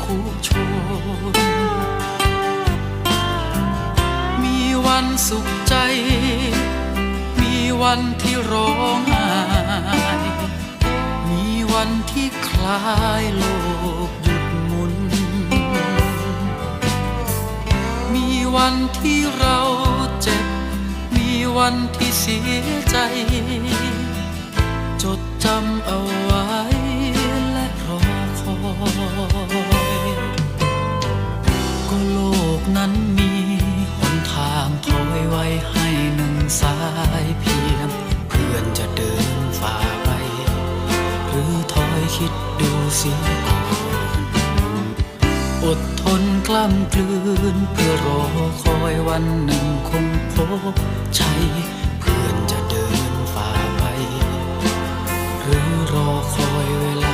คู่โชนมีวันสุขใจ มีวันที่ร้องไห้ มีวันที่คลายโลกหยุดหมุน มีวันที่เราเจ็บ มีวันที่เสียใจ จดจำเอาไว้ นั้นมีหนทางถอยไว้ให้หนึ่งสายเพียง เพื่อนจะเดินฝ่าไป หรือถอยคิดดูเสียก่อนอดทนกล้ำกลืนเพื่อรอคอยวันหนึ่งคงพบชัยเพื่อนจะเดินฝ่าไป หรือรอคอยเวลา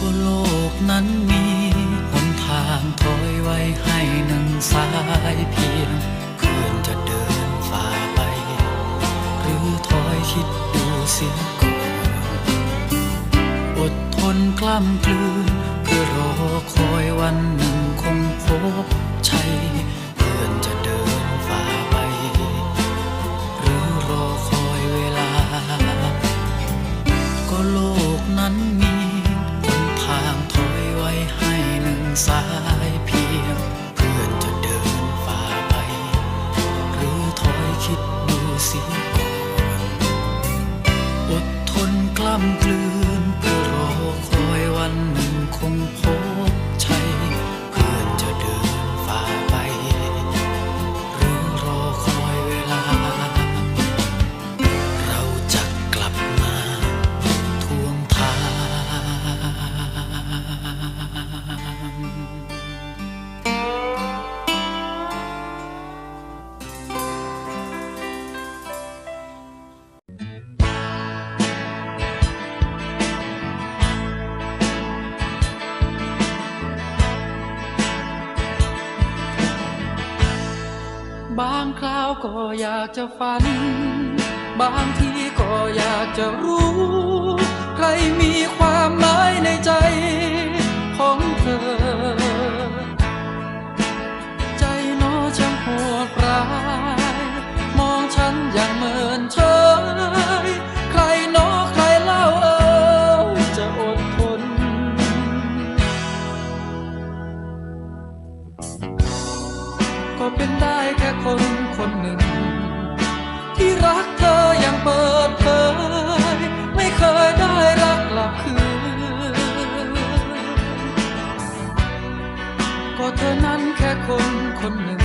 ก็โลกนั้นมีหนทางถอยไว้ให้หนึ่งสายเพียง เพื่อนจะเดินฝ่าไป หรือถอยคิดดูเสียก่อนอดทนกล้ำกลืนเพื่อรอคอยวันหนึ่งคงพบใชัยเพื่อนจะเดิน นึ่ ก็อยากจะฝัน บางทีก็อยากจะรู้ ใครมีความหมายในใจ ค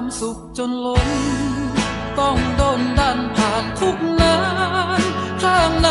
ความสุขจนล้น ต้องโดนดันผ่านทุกงานข้างใน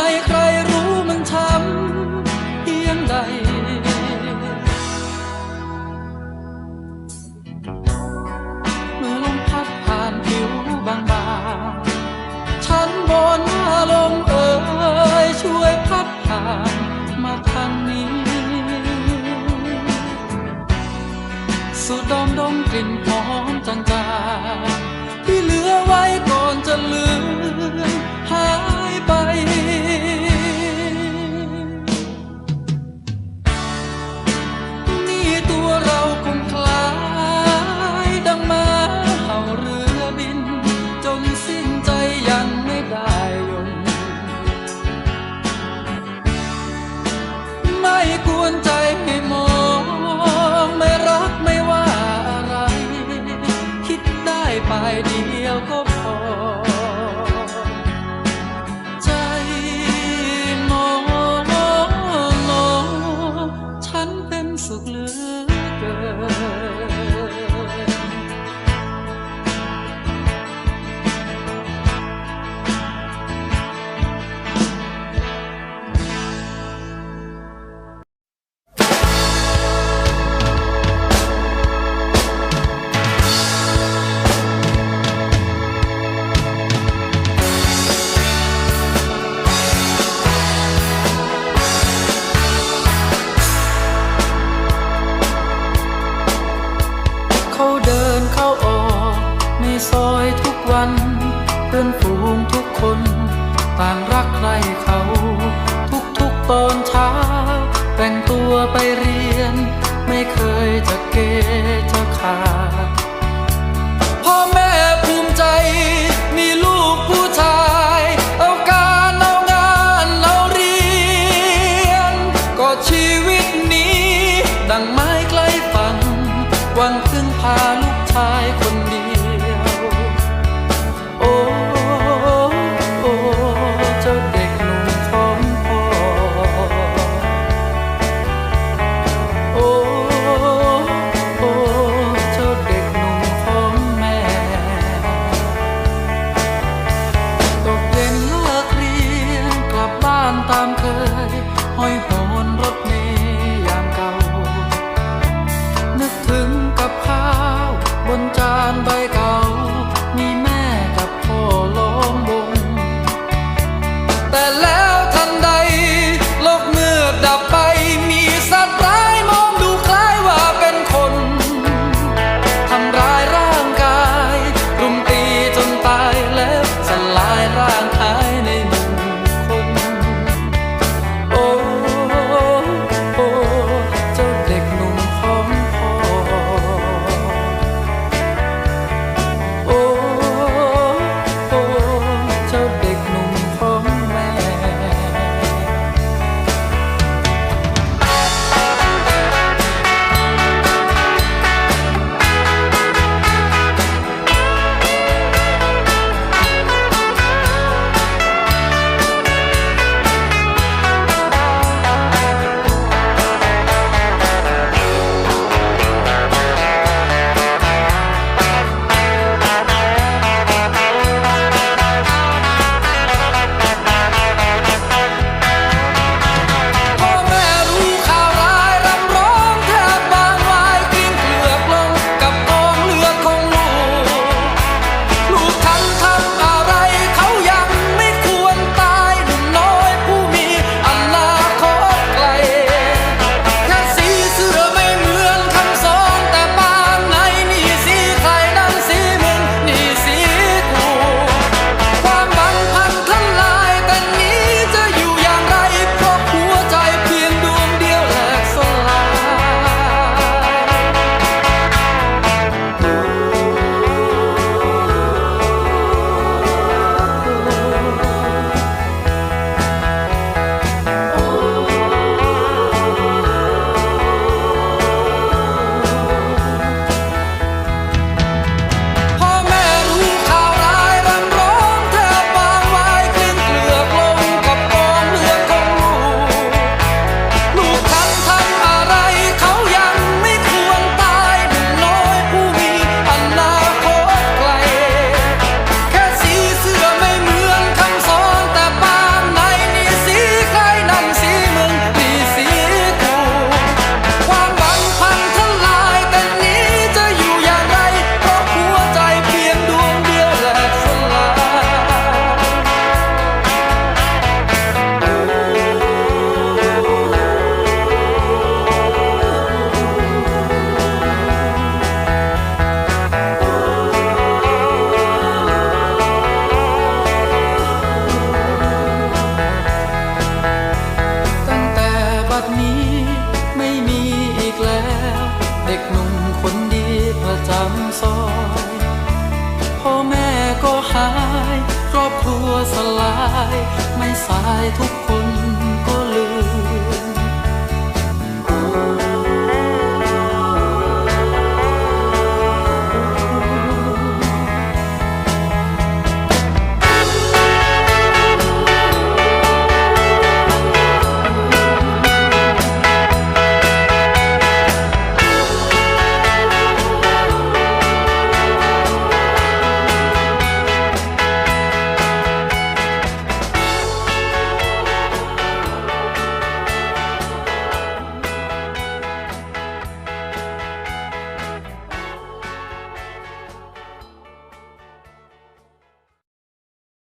าย ครอบครัวสลาย ไม่สายทุกค